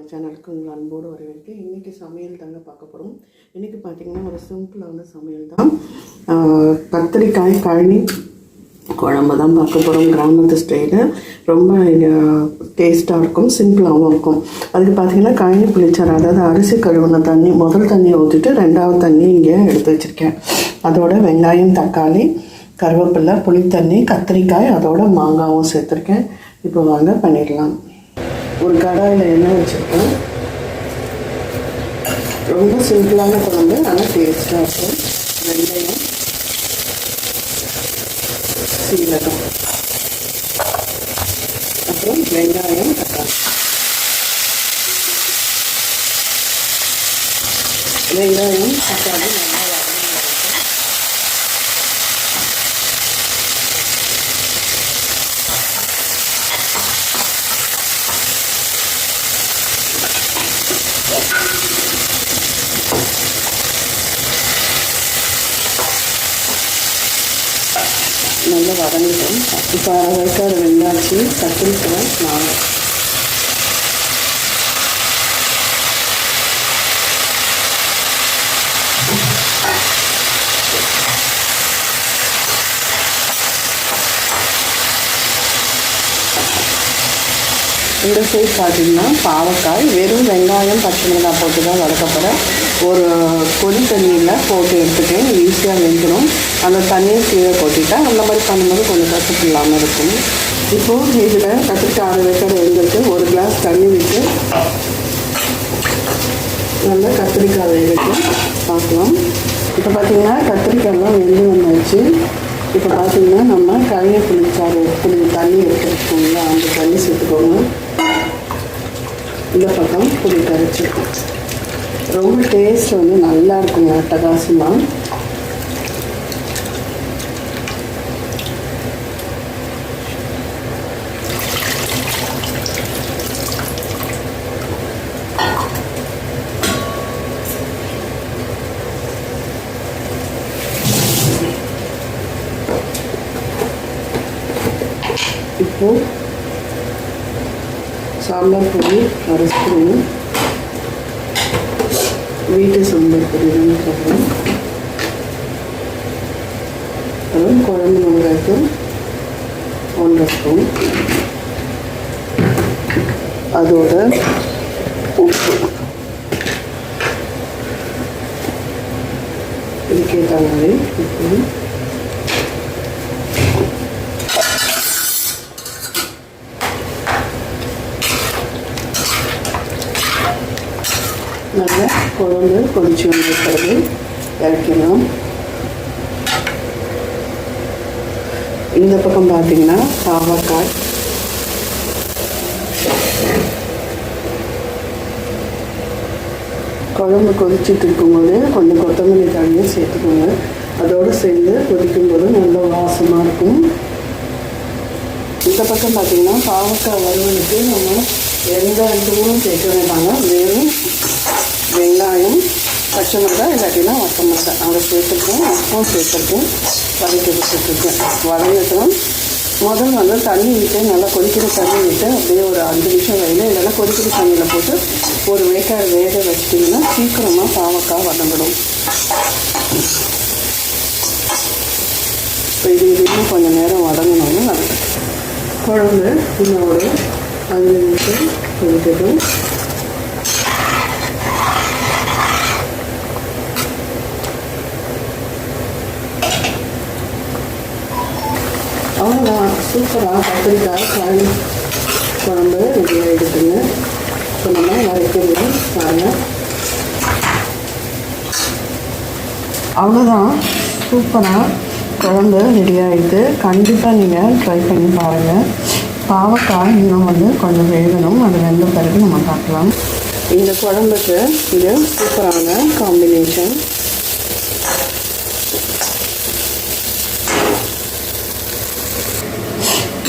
நம்ம சேனலுக்கு உங்கள் அன்போடு வரவேற்க இன்றைக்கி சமையல் தாங்க பார்க்க போகிறோம் இன்றைக்கி பார்த்தீங்கன்னா ஒரு சிம்பிளான சமையல் தான். கத்திரிக்காய் கழனி குழம்பு தான் பார்க்க போகிறோம் கிராமத்து ஸ்டைலு ரொம்ப டேஸ்ட்டாக இருக்கும் சிம்பிளாகவும் இருக்கும். அதுக்கு பார்த்தீங்கன்னா கழனி புளிச்சாறு அதாவது அரிசி கழுவுன தண்ணி முதல் தண்ணியை ஊற்றிட்டு ரெண்டாவது தண்ணி இங்கே எடுத்து வச்சுருக்கேன். அதோட வெங்காயம் தக்காளி கருவேப்பிலை புளித்தண்ணி கத்திரிக்காய் அதோட மாங்காவும் சேர்த்துருக்கேன். இப்போ வாங்க பண்ணிடலாம். ஒரு கடாயில் எண்ணெய் வச்சுருக்கோம். ரொம்ப சிம்பிளான குழம்பு நல்லா டேஸ்ட்டாக இருக்கும். வெங்காயம் சீரகம் அப்புறம் வெங்காயம் தக்காளி. வெங்காயம் தக்காளி நல்லா நல்லா வதங்கிட்டோம் இப்போ அரை வரைக்கும் வெங்காச்சு கத்திரிக்காய் நாங்கள் இந்த சைட் பார்த்தீங்கன்னா பாவக்காய் வெறும் வெங்காயம் பச்சை மிளகாய் போட்டு தான் வளர்க்கப்படும் ஒரு கொதி தண்ணியில் போட்டு எடுத்துட்டேன் ஈஸியாக வெந்துடும் அந்த தண்ணியை கீழே கொட்டிட்டேன் அந்த மாதிரி பண்ணும்போது கொஞ்சம் கசப்பு இல்லாமல் இருக்கும். இப்போது இதில் கத்திரிக்காய் அரை வைக்கிற வெந்திருக்கு ஒரு கிளாஸ் தண்ணி விட்டு நல்லா கத்திரிக்காய் வேகட்டு பார்க்கலாம். இப்போ பார்த்தீங்கன்னா கத்திரிக்காயெல்லாம் வெந்து வந்தாச்சு. இப்போ பார்த்தீங்கன்னா நம்ம கழிய புளிச்சாறு புளி தண்ணி எடுத்துருக்கோம்ல அந்த தண்ணி சேர்த்துக்கோங்க. இந்த பக்கம் புளி கரைச்சிருக்கோம். ரொம்ப டேஸ்ட் வந்து நல்லா இருக்குங்க அட்டகாசமாக இப்போ சாம்பார் பொடி அரை வீட்டு சாம்பார் பொடி தான் சொல்கிறேன் அப்புறம் குழம்பு மிளகாய்த்தூள் ஒன்றரை ஸ்பூன் அதோட உப்பு. இதுக்கேற்ற மாதிரி உப்பு நல்லா குழம்பு கொதிச்சு வந்திருக்கிறது. இறக்கிடலாம் இந்த பக்கம் பார்த்தீங்கன்னா பாவக்காய். குழம்பு கொதிச்சுட்டு இருக்கும்போது கொஞ்சம் கொத்தமல்லி தண்ணியை சேர்த்துக்கோங்க. அதோடு சேர்ந்து கொதிக்கும்போது நல்ல வாசமாக இருக்கும். இந்த பக்கம் பார்த்தீங்கன்னா பாவக்காய் வறுவலுக்கு நம்ம எந்த இதுவும் சேர்க்க வேண்டாங்க. வெறும் வெங்காயம் பச்சை மிளகாய் இல்லாட்டினா வத்த மிளகாய் அதை சேர்த்துருக்கேன் உப்பும் சேர்த்துருக்கேன் வதக்கி வச்சுட்ருக்கேன் வதங்கட்டும் முதல் வந்து தண்ணி விட்டு நல்லா கொதிக்கிற தண்ணி விட்டு அப்படியே ஒரு அஞ்சு நிமிஷம் வைங்க இல்லைன்னா கொதிக்கிற தண்ணியில் போட்டு ஒரு வேக்காய் வேக வச்சிட்டிங்கன்னா சீக்கிரமாக பாவக்காய் வதங்கிடும் இப்போ இது இன்னும் கொஞ்சம் நேரம் வதங்கணும்னு வதங்கட்டும் குழம்பு இன்னும் ஒரு அஞ்சு நிமிஷம் கொதிக்கட்டும் அவ்வளோதான் சூப்பராக கத்திரிக்காய் காய் குழம்பு ரெடி ஆகிடுதுங்க இப்போ நம்ம வரைக்கிறது பாருங்கள் அவ்வளோதான் சூப்பராக குழம்பு ரெடி ஆகிடுது கண்டிப்பாக நீங்கள் ட்ரை பண்ணி பாருங்கள் பாவக்காய் இன்னும் வந்து கொஞ்சம் வேகணும். அது வெந்த பிறகு நம்ம பார்க்கலாம். இந்த குழம்புக்கு இது சூப்பரான காம்பினேஷன்